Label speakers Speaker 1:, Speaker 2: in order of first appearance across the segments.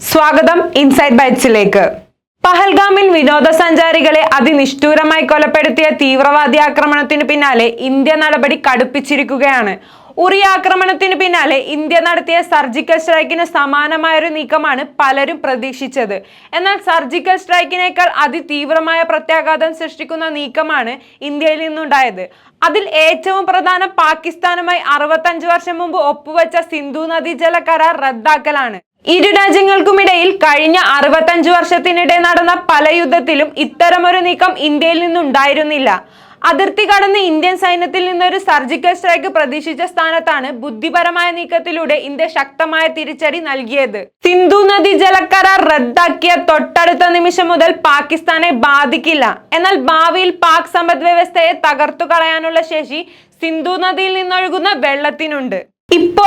Speaker 1: സ്വാഗതം ഇൻസൈഡ് ബൈറ്റ്സിലേക്ക്. പഹൽഗാമിൽ വിനോദസഞ്ചാരികളെ അതിനിഷ്ഠൂരമായി കൊലപ്പെടുത്തിയ തീവ്രവാദി ആക്രമണത്തിന് പിന്നാലെ ഇന്ത്യ നടപടി കടുപ്പിച്ചിരിക്കുകയാണ്. ഉറി ആക്രമണത്തിന് പിന്നാലെ ഇന്ത്യ നടത്തിയ സർജിക്കൽ സ്ട്രൈക്കിന് സമാനമായൊരു നീക്കമാണ് പലരും പ്രതീക്ഷിച്ചത്. എന്നാൽ സർജിക്കൽ സ്ട്രൈക്കിനേക്കാൾ അതിതീവ്രമായ പ്രത്യാഘാതം സൃഷ്ടിക്കുന്ന നീക്കമാണ് ഇന്ത്യയിൽ നിന്നുണ്ടായത്. അതിൽ ഏറ്റവും പ്രധാനം പാകിസ്ഥാനുമായി അറുപത്തഞ്ച് വർഷം മുമ്പ് ഒപ്പുവെച്ച സിന്ധു നദീജല കരാർ റദ്ദാക്കലാണ്. ഇരു രാജ്യങ്ങൾക്കുമിടയിൽ കഴിഞ്ഞ അറുപത്തഞ്ച് വർഷത്തിനിടെ നടന്ന പല യുദ്ധത്തിലും ഇത്തരമൊരു നീക്കം ഇന്ത്യയിൽ നിന്നുണ്ടായിരുന്നില്ല. അതിർത്തി കടന്ന് ഇന്ത്യൻ സൈന്യത്തിൽ നിന്നൊരു സർജിക്കൽ സ്ട്രൈക്ക് പ്രതീക്ഷിച്ച സ്ഥാനത്താണ് ബുദ്ധിപരമായ നീക്കത്തിലൂടെ ഇന്ത്യ ശക്തമായ തിരിച്ചടി നൽകിയത്. സിന്ധു നദി ജലക്കരാർ റദ്ദാക്കിയ തൊട്ടടുത്ത നിമിഷം മുതൽ പാകിസ്ഥാനെ ബാധിക്കില്ല. എന്നാൽ ഭാവിയിൽ പാക് സമ്പദ് വ്യവസ്ഥയെ തകർത്തു കളയാനുള്ള ശേഷി സിന്ധു നദിയിൽ നിന്നൊഴുകുന്ന വെള്ളത്തിനുണ്ട്.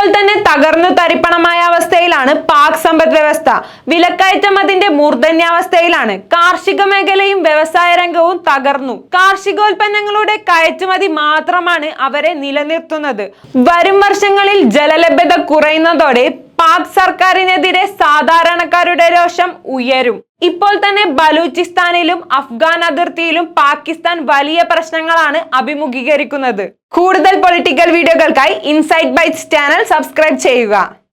Speaker 1: ഇപ്പോൾ തന്നെ തകർന്നു തരിപ്പണമായ അവസ്ഥയിലാണ് പാക് സമ്പദ് വ്യവസ്ഥ. വിലക്കയറ്റം അതിന്റെ മൂർധന്യാവസ്ഥയിലാണ്. കാർഷിക മേഖലയും വ്യവസായ രംഗവും തകർന്നു. കാർഷികോൽപ്പന്നങ്ങളുടെ കയറ്റുമതി മാത്രമാണ് അവരെ നിലനിർത്തുന്നത്. വരും വർഷങ്ങളിൽ ജലലഭ്യത കുറയുന്നതോടെ പാക് സർക്കാരിനെതിരെ സാധാരണക്കാരുടെ രോഷം ഉയരും. ഇപ്പോൾ തന്നെ ബലൂചിസ്ഥാനിലും അഫ്ഗാൻ അതിർത്തിയിലും പാകിസ്ഥാൻ വലിയ പ്രശ്നങ്ങളാണ് അഭിമുഖീകരിക്കുന്നത്. കൂടുതൽ പൊളിറ്റിക്കൽ വീഡിയോകൾക്കായി ഇൻസൈറ്റ് ബൈറ്റ്സ് ചാനൽ സബ്സ്ക്രൈബ് ചെയ്യുക.